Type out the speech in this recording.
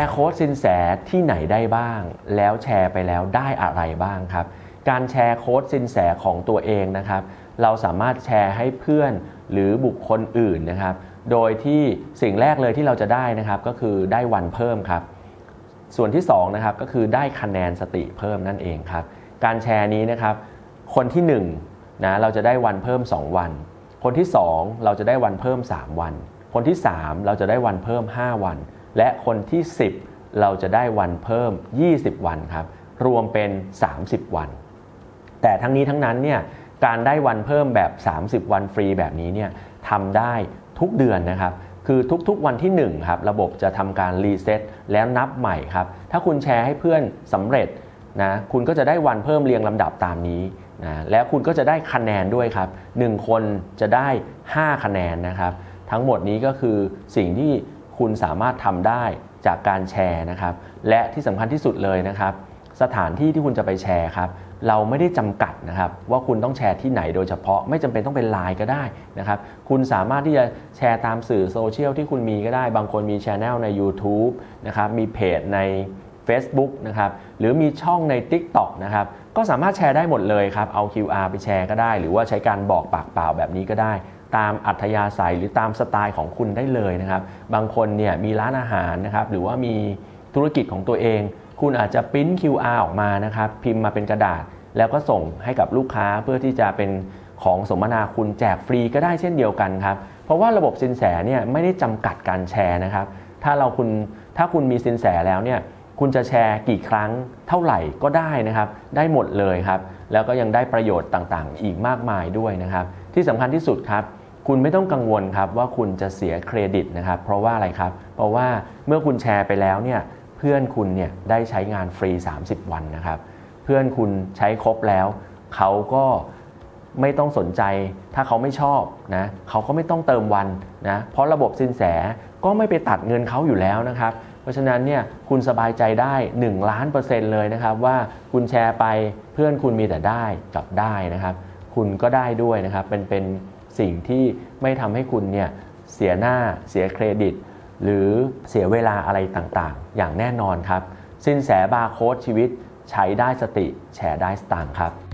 ร์โค้ดสินแสที่ไหนได้บ้าง แล้วแชร์ไปแล้วได้อะไรบ้างครับ การแชร์โค้ดสินแสของตัวเองนะครับ เราสามารถแชร์ให้เพื่อนหรือบุคคลอื่นนะครับ โดยที่สิ่งแรกเลยที่เราจะได้นะครับก็คือได้วันเพิ่มครับ ส่วนที่2นะครับก็คือได้คะแนนสติเพิ่มนั่นเองครับ การแชร์นี้นะครับ คนที่1นะเราจะได้วันเพิ่ม 2 วัน คนที่ 2 เราจะได้วันเพิ่ม 3 วัน คนที่ 3 เราจะได้วันเพิ่ม 5 วัน และคนที่ 10 เราจะได้วันเพิ่ม 20 วันครับ รวมเป็น 30 วัน แต่ทั้งนี้ทั้งนั้นเนี่ยการได้วันเพิ่มแบบ 30 วันฟรีแบบนี้เนี่ยทำได้ทุกเดือนนะครับ คือทุกๆวันที่ 1 ครับ ระบบจะทำการรีเซ็ตแล้วนับใหม่ครับ ถ้าคุณแชร์ให้เพื่อนสำเร็จนะคุณก็จะได้วันเพิ่มเรียงลำดับตามนี้นะแล้วคุณก็จะได้คะแนนด้วยครับ 1 คนจะได้ 5 คะแนนนะครับ ทั้งหมดนี้ก็คือสิ่งที่ คุณสามารถทำได้จากการแชร์นะครับ และที่สำคัญที่สุดเลยนะครับ สถานที่ที่คุณจะไปแชร์ครับ เราไม่ได้จำกัดนะครับ ว่าคุณต้องแชร์ที่ไหนโดยเฉพาะไม่จำเป็นต้องเป็นไลน์ก็ได้นะครับ คุณสามารถที่จะแชร์ตามสื่อโซเชียลที่คุณมีก็ได้ บางคนมีช anel ใน YouTube นะครับมีเพจใน Facebook นะครับหรือมีช่องใน TikTok นะครับก็สามารถแชร์ได้หมดเลยครับเอา QR ไปแชร์ก็ได้ หรือว่าใช้การบอกปากเปล่าแบบนี้ก็ได้ ตามอัธยาศัยหรือตามสไตล์ของคุณได้เลยนะครับ บางคนเนี่ยมีร้านอาหารนะครับ หรือว่ามีธุรกิจของตัวเอง คุณอาจจะปริ้น QR ออกมานะครับ พิมพ์มาเป็นกระดาษ แล้วก็ส่งให้กับลูกค้าเพื่อที่จะเป็นของสมนาคุณแจกฟรีก็ได้เช่นเดียวกันครับ เพราะว่าระบบสินแสเนี่ยไม่ได้จำกัดการแชร์นะครับ ถ้าเราคุณถ้าคุณมีสินแสแล้วเนี่ย คุณจะแชร์กี่ครั้งเท่าไหร่ก็ได้นะครับ ได้หมดเลยครับ แล้วก็ยังได้ประโยชน์ต่างๆ อีกมากมายด้วยนะครับ ที่สำคัญที่สุดครับ คุณไม่ต้องกังวลครับว่าคุณจะเสียเครดิตนะครับ เพราะว่าอะไรครับ เพราะว่าเมื่อคุณแชร์ไปแล้วเนี่ยเพื่อนคุณเนี่ยได้ใช้งานฟรี 30 วันนะครับ เพื่อนคุณใช้ครบแล้ว เขาก็ไม่ต้องสนใจ ถ้าเขาไม่ชอบนะเขาก็ไม่ต้องเติมวันนะเพราะระบบสินแสก็ไม่ไปตัดเงินเขาอยู่แล้วนะครับ ราะฉะนั้นเนี่ยคุณสบายใจได้1ล้านเปอร์เซ็นต์เลยนะครับว่าคุณแชร์ไปเพื่อนคุณมีแต่ได้กับได้นะครับ คุณก็ได้ด้วยนะครับเป็นเป็นสิ่งที่ไม่ทำให้คุณเนี่ยเสียหน้าเสียเครดิต หรือเสียเวลาอะไรต่างๆ อย่างแน่นอนครับ สินแสบาร์โค้ดชีวิตใช้ได้สติแชร์ได้สตางค์ครับ